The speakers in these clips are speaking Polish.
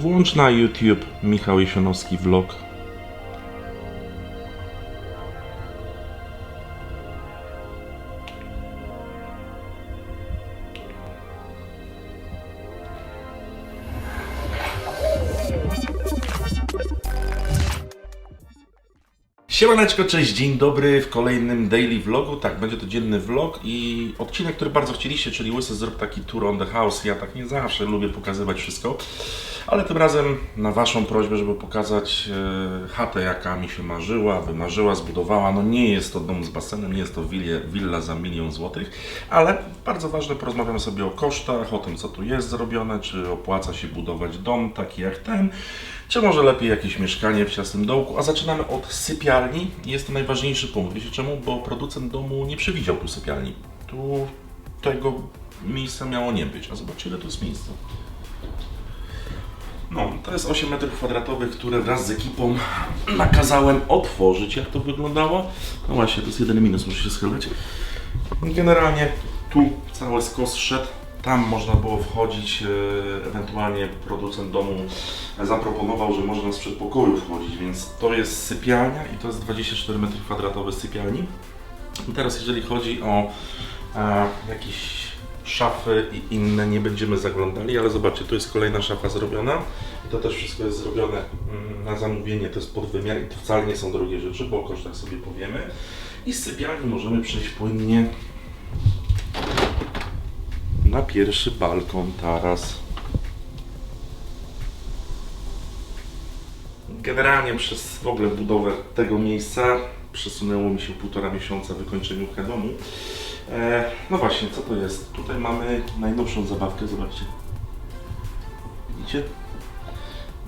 Włącz na YouTube Michał Jesionowski vlog. Siemaneczko, cześć, dzień dobry w kolejnym daily vlogu. Tak, będzie to dzienny vlog i odcinek, który bardzo chcieliście, czyli Łysy zrób taki tour on the house. Ja tak nie zawsze lubię pokazywać wszystko, ale tym razem na Waszą prośbę, żeby pokazać e, chatę, jaka mi się marzyła, wymarzyła, zbudowała. No nie jest to dom z basenem, nie jest to willa, willa za milion złotych, ale bardzo ważne, porozmawiamy sobie o kosztach, o tym, co tu jest zrobione, czy opłaca się budować dom taki jak ten, czy może lepiej jakieś mieszkanie w ciasnym dołku? A zaczynamy od sypialni. Jest to najważniejszy punkt. Wiecie czemu? Bo producent domu nie przewidział tu sypialni. Tu tego miejsca miało nie być. A zobaczcie, ile tu jest miejsca. No, to jest 8 metrów kwadratowych, które wraz z ekipą nakazałem otworzyć. Jak to wyglądało? No właśnie, to jest jedyny minus, muszę się schylać. Generalnie tu cały skos szedł. Tam można było wchodzić, e, ewentualnie producent domu zaproponował, że można z przedpokoju wchodzić, więc to jest sypialnia i to jest 24 m2 sypialni. I teraz jeżeli chodzi o e, jakieś szafy i inne, nie będziemy zaglądali, ale zobaczcie, tu jest kolejna szafa zrobiona i to też wszystko jest zrobione mm, na zamówienie, to jest podwymiar i to wcale nie są drogie rzeczy, bo o kosztach sobie powiemy. I z sypialni możemy przejść płynnie na pierwszy balkon taras. Generalnie przez w ogóle budowę tego miejsca przesunęło mi się półtora miesiąca wykończeniówkę domu. E, no właśnie, co to jest? Tutaj mamy najnowszą zabawkę, zobaczcie. Widzicie?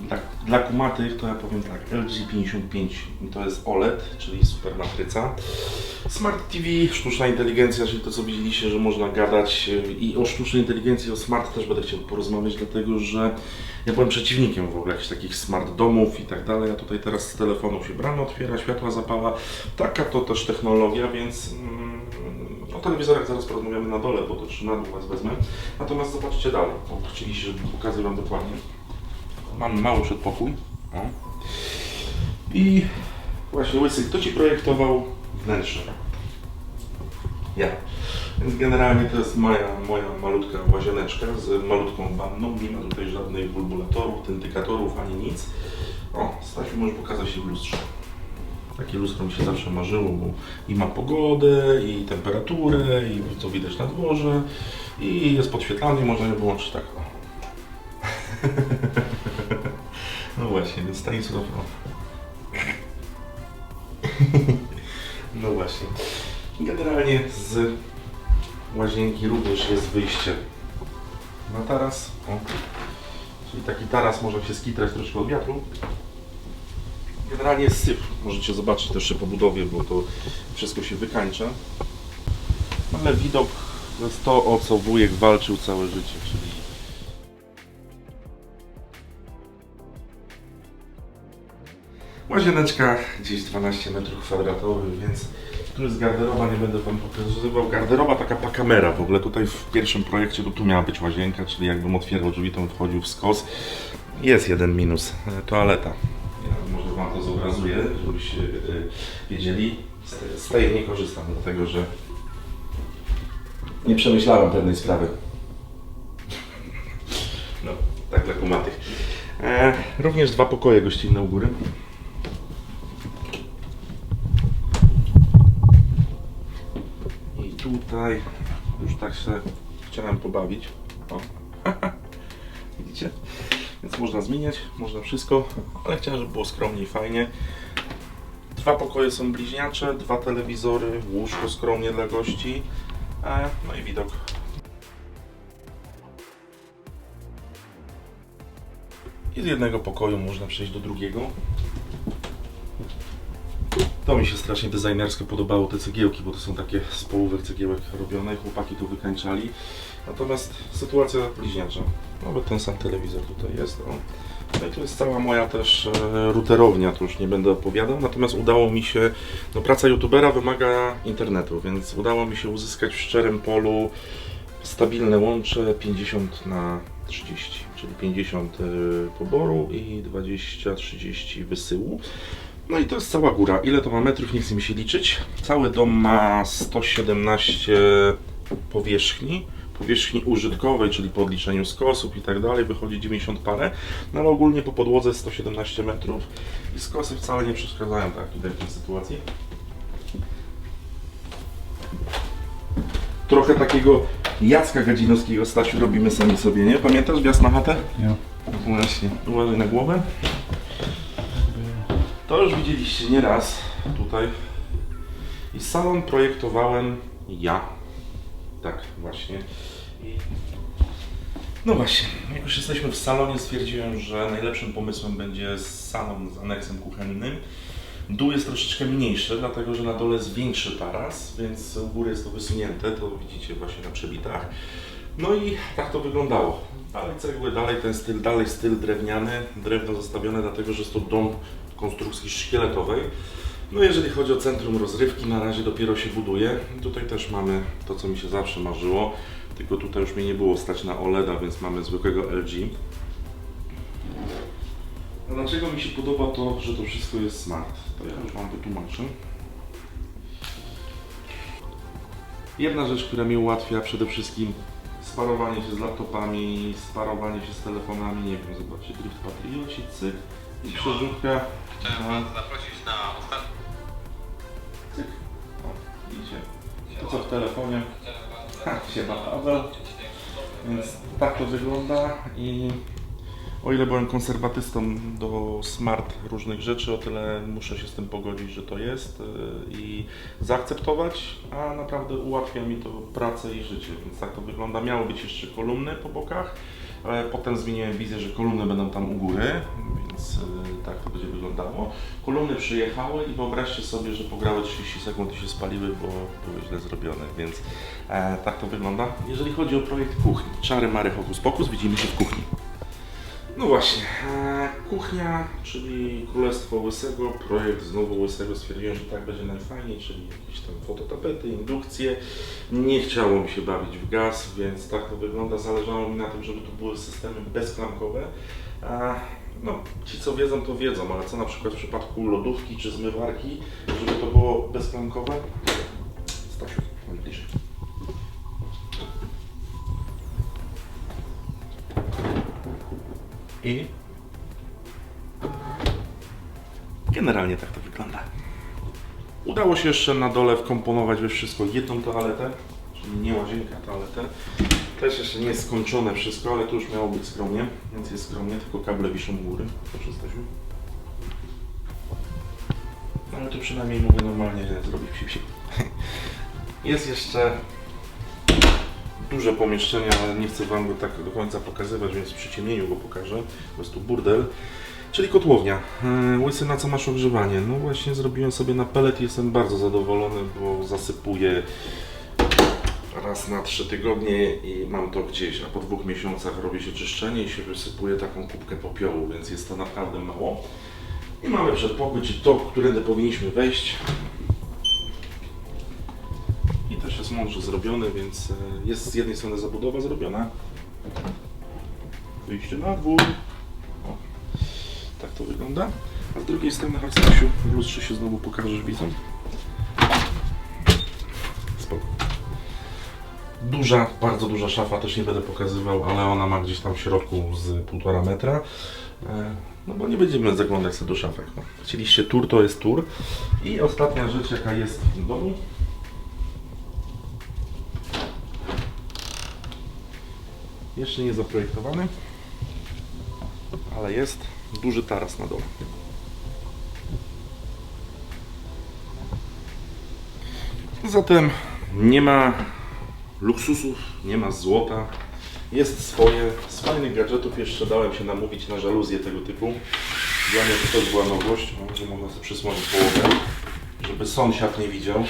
Dla, dla kumatych to ja powiem tak, LG 55 to jest OLED, czyli super matryca. Smart TV, sztuczna inteligencja, czyli to co widzieliście, że można gadać e, i o sztucznej inteligencji, o smart też będę chciał porozmawiać, dlatego że ja byłem przeciwnikiem w ogóle jakichś takich smart domów i tak dalej, a tutaj teraz z telefonu się brama otwiera, światła zapala. Taka to też technologia, więc mm, o telewizorach zaraz porozmawiamy na dole, bo to na dół was wezmę. Natomiast zobaczcie dalej, bo chcieliście, żeby pokazać Wam dokładnie. Mam mały przedpokój. I właśnie Łysy, kto Ci projektował wnętrze? Ja. Więc generalnie to jest moja, moja malutka łazieneczka z malutką wanną. Nie ma tutaj żadnych bulbulatorów, tyntykatorów ani nic. O, Stasiu, możesz pokazać się w lustrze. Takie lustro mi się zawsze marzyło, bo i ma pogodę, i temperaturę, i co widać na dworze, i jest podświetlany, można je wyłączyć tak. Właśnie, więc Stanisław. O. No właśnie. Generalnie z łazienki również jest wyjście na taras. O. Czyli taki taras może się skitrać troszkę od wiatru. Generalnie jest syf. Możecie zobaczyć też po budowie, bo to wszystko się wykańcza. Ale widok to jest to, o co wujek walczył całe życie, czyli Łazieneczka gdzieś 12 metrów kwadratowych, więc tu jest garderoba, nie będę Wam pokazywał. Garderoba taka pakamera, w ogóle tutaj w pierwszym projekcie to tu miała być łazienka, czyli jakbym otwierał drzwi, to wchodził w skos. Jest jeden minus, e, toaleta. Ja może Wam to zobrazuję, żebyście e, wiedzieli. Z- Z tej nie korzystam, dlatego że nie przemyślałem pewnej sprawy. No, tak dla kumatych. E, również dwa pokoje gościnne u góry. I tutaj już tak się chciałem pobawić. O. Widzicie? Więc można zmieniać, można wszystko, ale chciałem, żeby było skromnie i fajnie. Dwa pokoje są bliźniacze, dwa telewizory, łóżko skromnie dla gości. E, no i widok. I z jednego pokoju można przejść do drugiego. To mi się strasznie designersko podobało te cegiełki, bo to są takie z połówek cegiełek robione, chłopaki tu wykańczali. Natomiast sytuacja bliźniacza. Nawet ten sam telewizor tutaj jest. O. No i tu jest cała moja też e, routerownia, to już nie będę opowiadał. Natomiast udało mi się, no praca youtubera wymaga internetu, więc udało mi się uzyskać w szczerym polu stabilne łącze 50 na 30, czyli 50 y, poboru i 20-30 wysyłu. No i to jest cała góra. Ile to ma metrów? Nie chce mi się liczyć. Cały dom ma 117 powierzchni. Powierzchni użytkowej, czyli po odliczeniu skosów i tak dalej, wychodzi 90 parę. No ale ogólnie po podłodze jest 117 metrów i skosy wcale nie przeszkadzają tak tutaj w tej sytuacji. Trochę takiego Jacka Gadzinowskiego Stasiu robimy sami sobie, nie? Pamiętasz wjazd na chatę? Ja. Właśnie, uważaj na głowę. To już widzieliście nieraz tutaj. I salon projektowałem ja. Tak, właśnie. I... No właśnie, jak już jesteśmy w salonie, stwierdziłem, że najlepszym pomysłem będzie salon z aneksem kuchennym. Dół jest troszeczkę mniejszy, dlatego że na dole jest większy taras, więc u góry jest to wysunięte, to widzicie właśnie na przebitach. No i tak to wyglądało. Dalej cegły, dalej ten styl, dalej styl drewniany, drewno zostawione dlatego, że jest to dom konstrukcji szkieletowej. No jeżeli chodzi o centrum rozrywki, na razie dopiero się buduje. Tutaj też mamy to, co mi się zawsze marzyło, tylko tutaj już mnie nie było stać na OLEDa, więc mamy zwykłego LG. A dlaczego mi się podoba to, że to wszystko jest smart? To ja już Wam wytłumaczę. Jedna rzecz, która mi ułatwia przede wszystkim sparowanie się z laptopami, sparowanie się z telefonami, nie wiem, zobaczcie, Drift Patrioci, cyk i przerzutka Chciałem Was zaprosić na ostatni... Cyk. O. To co w telefonie. Ha, Paweł. Więc tak to wygląda i o ile byłem konserwatystą do smart różnych rzeczy, o tyle muszę się z tym pogodzić, że to jest yy, i zaakceptować, a naprawdę ułatwia mi to pracę i życie, więc tak to wygląda. Miały być jeszcze kolumny po bokach, ale potem zmieniłem wizję, że kolumny będą tam u góry, więc yy, tak to będzie wyglądało. Kolumny przyjechały i wyobraźcie sobie, że pograły 30 sekund i się spaliły, bo były źle zrobione, więc e, tak to wygląda. Jeżeli chodzi o projekt kuchni, czary mary hokus pokus, widzimy się w kuchni. No właśnie, e, kuchnia, czyli Królestwo Łysego, projekt znowu Łysego, stwierdziłem, że tak będzie najfajniej, czyli jakieś tam fototapety, indukcje. Nie chciało mi się bawić w gaz, więc tak to wygląda. Zależało mi na tym, żeby to były systemy bezklamkowe. E, no, ci co wiedzą, to wiedzą, ale co na przykład w przypadku lodówki czy zmywarki, żeby to było bezklamkowe? Stasiu, bliżej. I generalnie tak to wygląda. Udało się jeszcze na dole wkomponować we wszystko jedną toaletę, czyli nie łazienkę, toaletę. Też jeszcze nie jest skończone wszystko, ale tu już miało być skromnie, więc jest skromnie, tylko kable wiszą u góry. Proszę Stasiu. No ale tu przynajmniej mogę normalnie zrobić psi psi. Jest jeszcze duże pomieszczenie, ale nie chcę Wam go tak do końca pokazywać, więc w przyciemnieniu go pokażę. Po prostu burdel. Czyli kotłownia. Yy, Łysy, na co masz ogrzewanie? No właśnie zrobiłem sobie na pelet i jestem bardzo zadowolony, bo zasypuję raz na trzy tygodnie i mam to gdzieś, a po dwóch miesiącach robi się czyszczenie i się wysypuje taką kubkę popiołu, więc jest to naprawdę mało. I mamy przedpokój, czyli to, którędy powinniśmy wejść. Mądrze zrobiony, więc e, jest z jednej strony zabudowa zrobiona. Wyjście na dwór. O, tak to wygląda. A z drugiej strony, chodź Stasiu, w lustrze się znowu pokażesz widzom. Spoko. Duża, bardzo duża szafa, też nie będę pokazywał, ale ona ma gdzieś tam w środku z półtora metra. E, No bo nie będziemy zaglądać sobie do szafek. No. Chcieliście tur, to jest tur. I ostatnia rzecz, jaka jest w domu. Jeszcze nie zaprojektowany, ale jest duży taras na dole. Zatem nie ma luksusów, nie ma złota, jest swoje. Z fajnych gadżetów jeszcze dałem się namówić na żaluzję tego typu. Dla mnie to też była nowość, że można sobie przysłonić połowę, żeby sąsiad nie widział.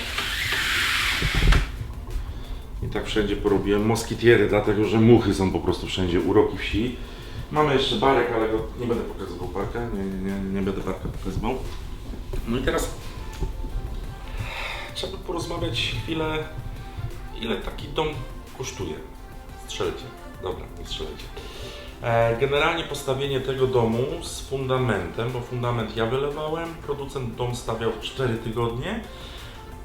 Tak wszędzie porobiłem moskitiery, dlatego że muchy są po prostu wszędzie, uroki wsi. Mamy jeszcze barek, ale go nie będę pokazywał barka, nie, nie, nie, będę barka pokazywał. No i teraz trzeba porozmawiać chwilę, ile taki dom kosztuje. Strzelcie. Dobra, nie strzelajcie. E, Generalnie postawienie tego domu z fundamentem, bo fundament ja wylewałem, producent dom stawiał w 4 tygodnie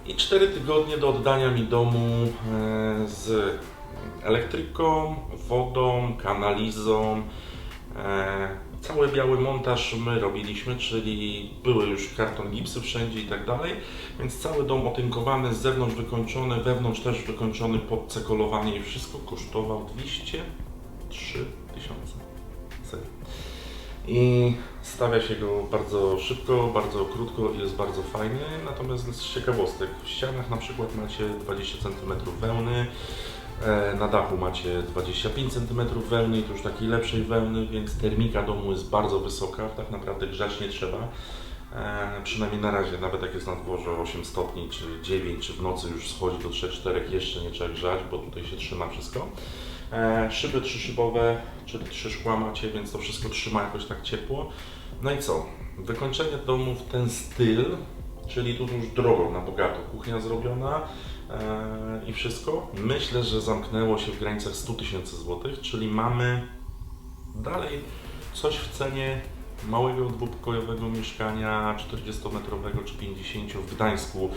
i 4 tygodnie do oddania mi domu e, z elektryką, wodą, kanalizą. E, Cały biały montaż my robiliśmy, czyli były już karton gipsy wszędzie i tak dalej, więc cały dom otynkowany, z zewnątrz wykończony, wewnątrz też wykończony pod cekolowanie i wszystko kosztował 203 tysiące. I stawia się go bardzo szybko, bardzo krótko i jest bardzo fajny. Natomiast z ciekawostek, w ścianach na przykład macie 20 cm wełny, e, na dachu macie 25 cm wełny i to już takiej lepszej wełny, więc termika domu jest bardzo wysoka, tak naprawdę grzać nie trzeba. E, przynajmniej na razie, nawet jak jest na dworze 8 stopni, czy 9, czy w nocy już schodzi do 3-4, jeszcze nie trzeba grzać, bo tutaj się trzyma wszystko. E, szyby trzyszybowe, czyli trzy szkła macie, więc to wszystko trzyma jakoś tak ciepło. No i co? Wykończenie domu w ten styl, czyli tu już drogą na bogato, kuchnia zrobiona e, i wszystko. Myślę, że zamknęło się w granicach 100 tysięcy złotych, czyli mamy dalej coś w cenie małego dwupokojowego mieszkania 40-metrowego czy 50 w Gdańsku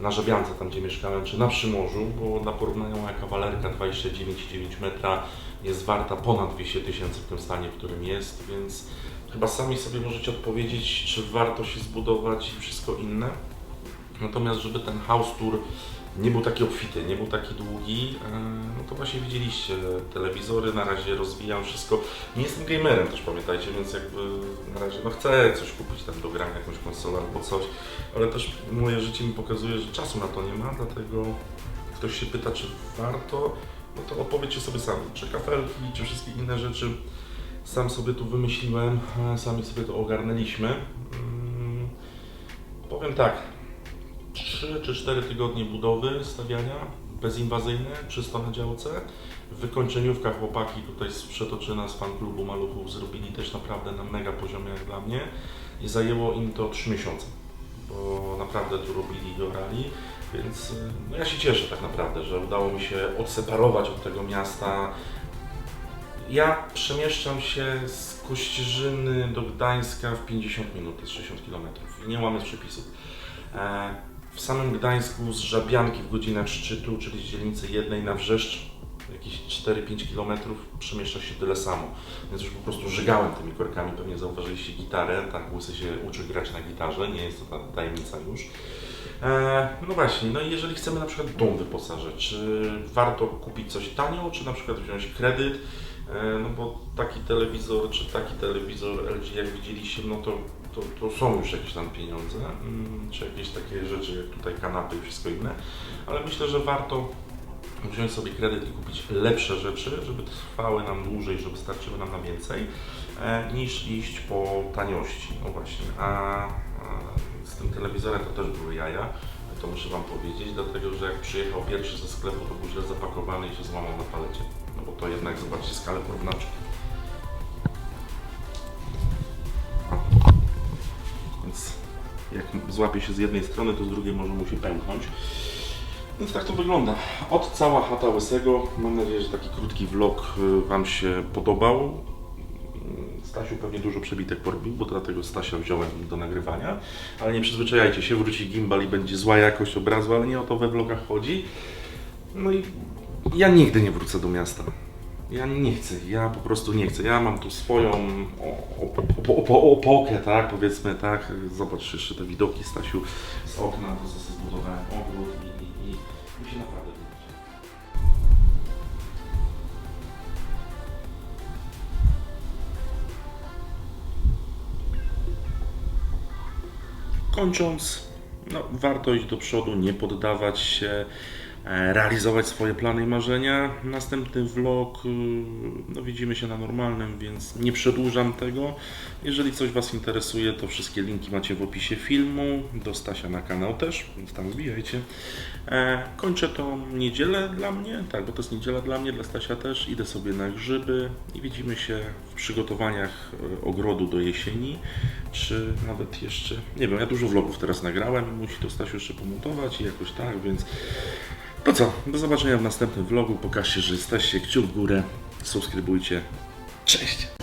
na Żabiance, tam gdzie mieszkałem, czy na Przymorzu, bo dla porównania moja kawalerka 29,9 metra jest warta ponad 200 tysięcy w tym stanie, w którym jest, więc chyba sami sobie możecie odpowiedzieć, czy warto się zbudować i wszystko inne. Natomiast, żeby ten house tour nie był taki obfity, nie był taki długi, e, no to właśnie widzieliście, telewizory na razie rozwijam wszystko. Nie jestem gamerem też pamiętajcie, więc jakby na razie no chcę coś kupić tam do grania, jakąś konsolę albo coś, ale też moje życie mi pokazuje, że czasu na to nie ma, dlatego ktoś się pyta, czy warto, no to odpowiedzcie sobie sami, czy kafelki, czy wszystkie inne rzeczy sam sobie tu wymyśliłem, e, sami sobie to ogarnęliśmy. Mm, Powiem tak, 3 czy 4 tygodnie budowy, stawiania, bezinwazyjne, na działce. Wykończeniówka chłopaki tutaj z Przetoczyna, z fan klubu Maluchów zrobili też naprawdę na mega poziomie jak dla mnie i zajęło im to 3 miesiące, bo naprawdę tu robili i orali, więc y, no ja się cieszę tak naprawdę, że udało mi się odseparować od tego miasta. Ja przemieszczam się z Kościerzyny do Gdańska w 50 minut, to jest 60 km nie łamię przepisów. E, W samym Gdańsku z Żabianki w godzinach szczytu, czyli z dzielnicy jednej na Wrzeszcz, jakieś 4-5 km przemieszcza się tyle samo. Więc już po prostu żygałem tymi korkami, pewnie zauważyliście gitarę, tak Łysy się uczy grać na gitarze, nie jest to ta tajemnica już. E, no właśnie, no i jeżeli chcemy na przykład dom wyposażyć, czy warto kupić coś tanio, czy na przykład wziąć kredyt, E, no bo taki telewizor, czy taki telewizor LG, jak widzieliście, no to, to, to są już jakieś tam pieniądze, mm, czy jakieś takie rzeczy, jak tutaj kanapy i wszystko inne, ale myślę, że warto wziąć sobie kredyt i kupić lepsze rzeczy, żeby trwały nam dłużej, żeby starczyły nam na więcej, e, niż iść po taniości, no właśnie, a, z tym telewizorem to też były jaja, to muszę Wam powiedzieć, dlatego że jak przyjechał pierwszy ze sklepu, to był źle zapakowany i się złamał na palecie. No bo to jednak, zobaczcie, skalę porównawczą. Złapie się z jednej strony, to z drugiej może mu się pęknąć. Więc tak to wygląda. Od cała chata Łysego. Mam nadzieję, że taki krótki vlog y, Wam się podobał. Stasiu pewnie dużo przebitek porobił, bo dlatego Stasia wziąłem do nagrywania. Ale nie przyzwyczajajcie się, wróci gimbal i będzie zła jakość obrazu, ale nie o to we vlogach chodzi. No i ja nigdy nie wrócę do miasta. Ja nie chcę, ja po prostu nie chcę. Ja mam tu swoją o- o- o- o- opokę, tak, powiedzmy, tak. Zobacz jeszcze te widoki, Stasiu, z okna, to sobie zbudowałem ogród i, i, i mi się naprawdę. Kończąc, no, warto iść do przodu, nie poddawać się, realizować swoje plany i marzenia. Następny vlog, y, no widzimy się na normalnym, więc nie przedłużam tego. Jeżeli coś Was interesuje, to wszystkie linki macie w opisie filmu, do Stasia na kanał też, więc tam wbijajcie. E, Kończę tą niedzielę dla mnie, tak, bo to jest niedziela dla mnie, dla Stasia też. Idę sobie na grzyby i widzimy się w przygotowaniach e, ogrodu do jesieni, czy nawet jeszcze, nie wiem, ja dużo vlogów teraz nagrałem, musi to Stasiu jeszcze pomontować i jakoś tak, więc to co, do zobaczenia w następnym vlogu, pokażcie, że jesteście, kciuk w górę, subskrybujcie. Cześć!